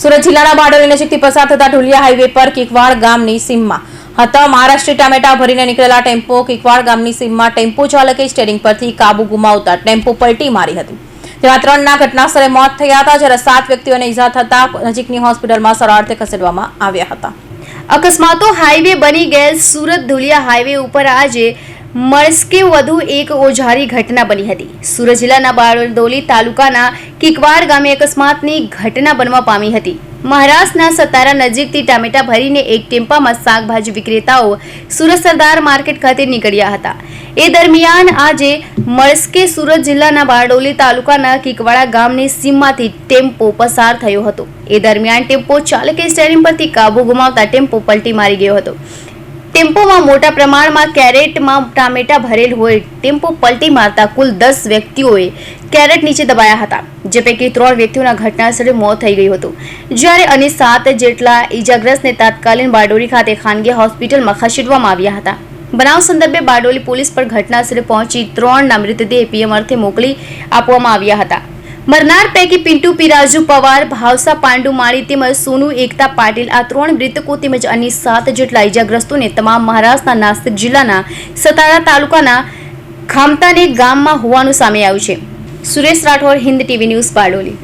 સુરત જિલ્લાના બારડોલી નજીકથી પસાર થતા ઢોલિયા હાઈવે પર કિકવાડ ગામની સીમમાં હતા. મહારાષ્ટ્રી ટામેટા ભરીને નીકળેલા ટેમ્પો કિકવાડ ગામની સીમમાં ટેમ્પો ચાલકે સ્ટેરિંગ પરથી કાબુ ગુમાવતા ટેમ્પો પલટી મારી હતી. તેમાં ત્રણના ઘટનાસ્થળે મોત થયા હતા, જ્યારે સાત વ્યક્તિઓને ઈજા થતા નજીકની હોસ્પિટલમાં સારવારથી ખસેડવામાં આવ્યા હતા. અકસ્માતો હાઈવે બની ગયેલ સુરત ધુલિયા હાઈવે ઉપર આજે મળસ્કે વધુ એક ઓઝારી ઘટના બની હતી. સુરત જિલ્લાના બારડોલી તાલુકાના કિકવાડ ગામે અકસ્માતની ઘટના બનવા પામી હતી. મહારાષ્ટ્રના સતારા નજીકથી ટામેટા ભરીને એક ટેમ્પામાં શાકભાજી વિક્રેતાઓ સુરત સરદાર માર્કેટ ખાતે નીકળ્યા હતા. એ દરમિયાન આજે મળસ્કે સુરત જિલ્લાના બારડોલી તાલુકાના કિકવાડા ગામની સીમમાંથી ટેમ્પો પસાર થયો હતો. એ દરમિયાન ટેમ્પો ચાલકે સ્ટેરિંગ પરથી કાબુ ગુમાવતા ટેમ્પો પલટી મારી ગયો હતો. ટેમ્પોમાં મોટા પ્રમાણમાં કેરેટમાં ટામેટા ભરેલ હોય, ટેમ્પો પલટી મારતા કુલ દસ વ્યક્તિઓએ કેરેટ નીચે દબાયા હતા, જે પૈકી ત્રણ વ્યક્તિઓના ઘટનાસ્થળે મોત થઈ ગયું હતું. જ્યારે અન્ય સાત જેટલા ઈજાગ્રસ્તને તાત્કાલિક બારડોલી ખાતે ખાનગી હોસ્પિટલમાં ખસેડવામાં આવ્યા હતા. બનાવ સંદર્ભે બારડોલી પોલીસ પર ઘટનાસ્થળે પહોંચી ત્રણના મૃતદેહ પીએમ અર્થે મોકલી આપવામાં આવ્યા હતા. મરનાર પૈકી પિન્ટુ, પિરાજુ, પવાર, ભાવસા, પાંડુ, માળી તેમજ સોનુ, એકતા પાટીલ આ ત્રણ મૃતકો તેમજ અન્ય સાત જેટલા ઇજાગ્રસ્તોને તમામ મહારાષ્ટ્રના નાસિક જિલ્લાના સતારા તાલુકાના ખામતાને ગામમાં હોવાનું સામે આવ્યું છે. Suresh Rathod, Hind TV news Bardoli.